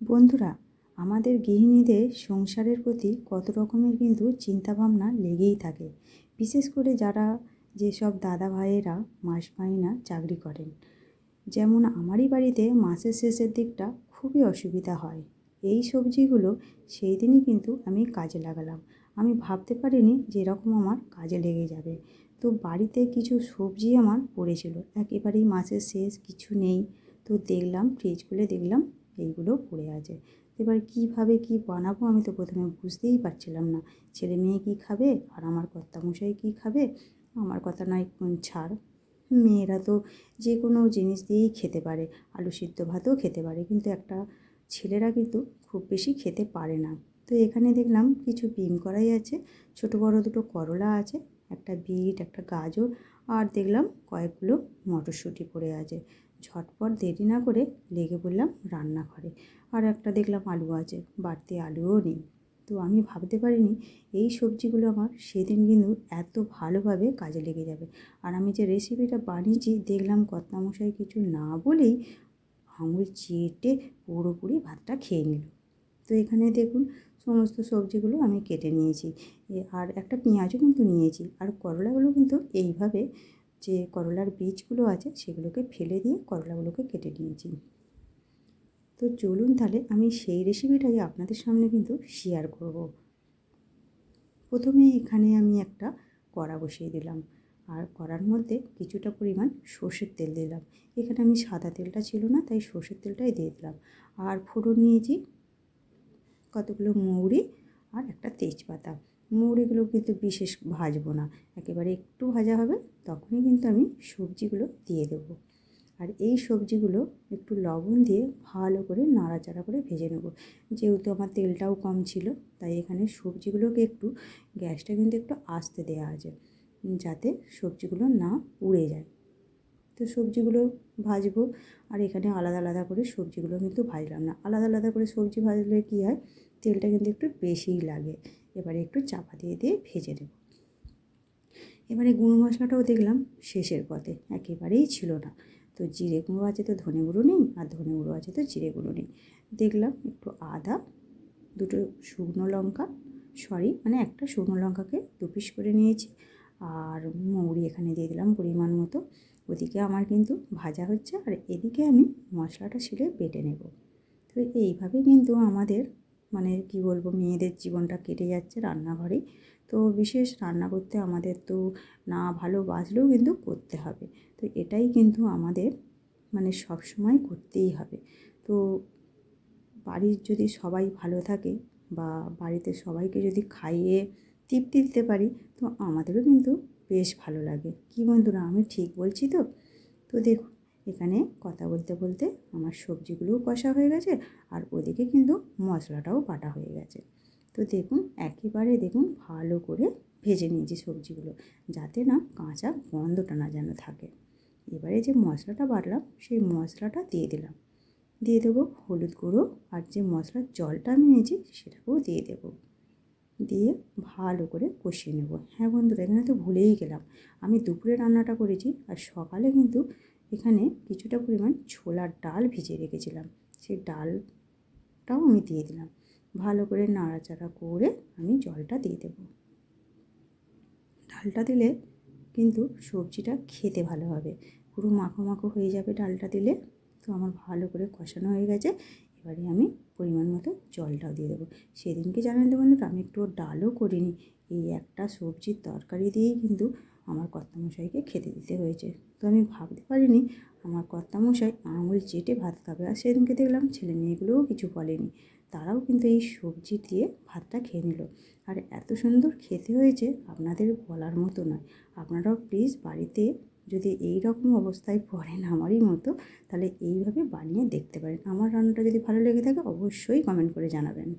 বন্ধুরা, আমাদের গৃহিণীদের সংসারের প্রতি কত রকমের কিন্তু চিন্তাভাবনা লেগেই থাকে। বিশেষ করে যারা যেসব দাদা ভাইয়েরা মাস মাইনা চাকরি করেন। যেমন আমারই বাড়িতে মাসের শেষের দিকটা খুবই অসুবিধা হয়। এই সবজিগুলো সেই দিনই কিন্তু আমি কাজে লাগালাম। আমি ভাবতে পারিনি যে এরকম আমার কাজে লেগে যাবে। তো বাড়িতে কিছু সবজি আমার পড়েছিল। একেবারেই মাসের শেষ, কিছু নেই। তো দেখলাম ফ্রিজ খুলে দেখলাম এইগুলো পড়ে আছে। এবার কীভাবে কী বানাবো আমি তো প্রথমে বুঝতেই পারছিলাম না। ছেলে মেয়ে কী খাবে? আর আমার কর্তামশাই কী খাবে? আমার কথা নয় ছাড়। মেয়েরা তো যে কোনো জিনিস দিয়েই খেতে পারে, আলু সিদ্ধ ভাতও খেতে পারে, কিন্তু একটা ছেলেরা কিন্তু খুব বেশি খেতে পারে না। তো এখানে দেখলাম কিছু বিম করাই আছে, ছোট বড় দুটো করলা আছে, একটা বিট, একটা গাজর, আর দেখলাম কয়েকগুলো মটরশুঁটি পড়ে আছে। ঝটপট দেরি না করে লেগে পড়লাম রান্নাঘরে। আর একটা দেখলাম আলু আছে, বাড়তি আলুও নেই। তো আমি ভাবতে পারিনি এই সবজিগুলো আমার সেদিন কিন্তু এত ভালোভাবে কাজে লেগে যাবে। আর আমি যে রেসিপিটা বানিয়েছি, দেখলাম কর্তামশাই কিছু না বলেই আঙুল চেটে পুরোপুরি ভাতটা খেয়ে নিল। তো এখানে দেখুন, সমস্ত সবজিগুলো আমি কেটে নিয়েছি। আর একটা পেঁয়াজও কিন্তু নিয়েছি। আর করলাগুলো কিন্তু এইভাবে যে করলার বীজগুলো আছে সেগুলোকে ফেলে দিয়ে করলাগুলোকে কেটে নিয়েছি। তো চলুন তাহলে আমি সেই রেসিপিটাই আপনাদের সামনে কিন্তু শেয়ার করব। প্রথমে এখানে আমি একটা কড়া বসিয়ে দিলাম। আর কড়ার মধ্যে কিছুটা পরিমাণ সর্ষের তেল দিলাম। এখানে আমি সাদা তেলটা ছিল না, তাই সর্ষের তেলটাই দিয়ে দিলাম। আর ফোড়ন নিয়েছি কতগুলো মৌরি আর একটা তেজপাতা। মৌরিগুলো কিন্তু বিশেষ ভাজবো না। একেবারে একটু ভাজা হবে, তখনই কিন্তু আমি সবজিগুলো দিয়ে দেবো। আর এই সবজিগুলো একটু লবণ দিয়ে ভালো করে নাড়াচাড়া করে ভেজে নেব। যেহেতু আমার তেলটাও কম ছিল, তাই এখানে সবজিগুলোকে একটু, গ্যাসটা কিন্তু একটু আস্তে দেওয়া আছে, যাতে সবজিগুলো না উড়ে যায়। তো সবজিগুলো ভাজবো, আর এখানে আলাদা আলাদা করে সবজিগুলো কিন্তু ভাজলাম না। আলাদা আলাদা করে সবজি ভাজলে কী হয়, তেলটা কিন্তু একটু বেশিই লাগে। এবারে একটু চাপা দিয়ে দিয়ে ভেজে নেব। এবারে গুঁড়ো মশলাটাও দেখলাম শেষের পথে, একেবারেই ছিল না। তো জিরে গুঁড়ো আছে তো ধনে গুঁড়ো নেই, আর ধনে গুঁড়ো আছে তো জিরে গুঁড়ো নেই। দেখলাম একটু আদা, দুটো শুকনো লঙ্কা সরি মানে একটা শুকনো লঙ্কাকে দু পিস করে নিয়েছি। আর মৌরি এখানে দিয়ে দিলাম পরিমাণ মতো। ওদিকে আমার কিন্তু ভাজা হচ্ছে, আর এদিকে আমি মশলাটা ছিলে বেটে নেব। তো এইভাবে কিন্তু আমাদের মানে কি বলব, মেয়েদের জীবনটা কেটে যাচ্ছে রান্নাঘরেই। তো বিশেষ রান্না করতে আমাদের তো না ভালো ভালোবাসলেও কিন্তু করতে হবে। তো এটাই কিন্তু আমাদের মানে সব সময় করতেই হবে। তো বাড়ির যদি সবাই ভালো থাকে বা বাড়িতে সবাইকে যদি খাইয়ে তৃপ্তি দিতে পারি, তো আমাদেরও কিন্তু বেশ ভালো লাগে। কী বন্ধুরা, আমি ঠিক বলছি তো? তো দেখুন এখানে কথা বলতে বলতে আমার সবজিগুলোও কষা হয়ে গেছে আর ওদিকে কিন্তু মশলাটাও বাটা হয়ে গেছে। তো দেখুন, একেবারে দেখুন ভালো করে ভেজে নিয়েছি সবজিগুলো যাতে না কাঁচা গন্ধটা না যেন থাকে। এবারে যে মশলাটা বাটলাম, সেই মশলাটা দিয়ে দিলাম। দিয়ে দেবো হলুদ গুঁড়ো আর যে মশলার জলটা আমি নিয়েছি, সেটাকেও দিয়ে দেবো। দিয়ে ভালো করে কষিয়ে নেব। হ্যাঁ বন্ধুরা, এখানে তো ভুলেই গেলাম। আমি দুপুরে রান্নাটা করেছি আর সকালে কিন্তু এখানে কিছুটা পরিমাণ ছোলার ডাল ভিজিয়ে রেখেছিলাম। সেই ডালটাও আমি দিয়ে দিলাম। ভালো করে নাড়াচাড়া করে আমি জলটা দিয়ে দেবো। ডালটা দিলে কিন্তু সবজিটা খেতে ভালো হবে। পুরো মাখো মাখো হয়ে যাবে ডালটা দিলে। তো আমার ভালো করে কষানো হয়ে গেছে। এবারে আমি পরিমাণ মতো জলটাও দিয়ে দেবো। সেদিনকে জানালে বন্ধুরা, আমি একটু ডালও করিনি। এই একটা সবজির তরকারি দিয়েই কিন্তু আমার কর্তামশাইকে খেতে দিতে হয়েছে। তো আমি ভাবতে পারিনি, আমার কর্তামশাই আঙুল চেটে ভাত খাবে। আর সেদিনকে দেখলাম ছেলে মেয়েগুলোও কিছু বলেনি। তারাও কিন্তু এই সবজি দিয়ে ভাতটা খেয়ে নিল। আর এত সুন্দর খেতে হয়েছে আপনাদের বলার মতো নয়। আপনারাও প্লিজ বাড়িতে যদি এই রকম অবস্থায় পড়েন আমারই মতো, তাহলে এইভাবে বানিয়ে দেখতে পারেন। আমার রান্নাটা যদি ভালো লেগে থাকে, অবশ্যই কমেন্ট করে জানাবেন।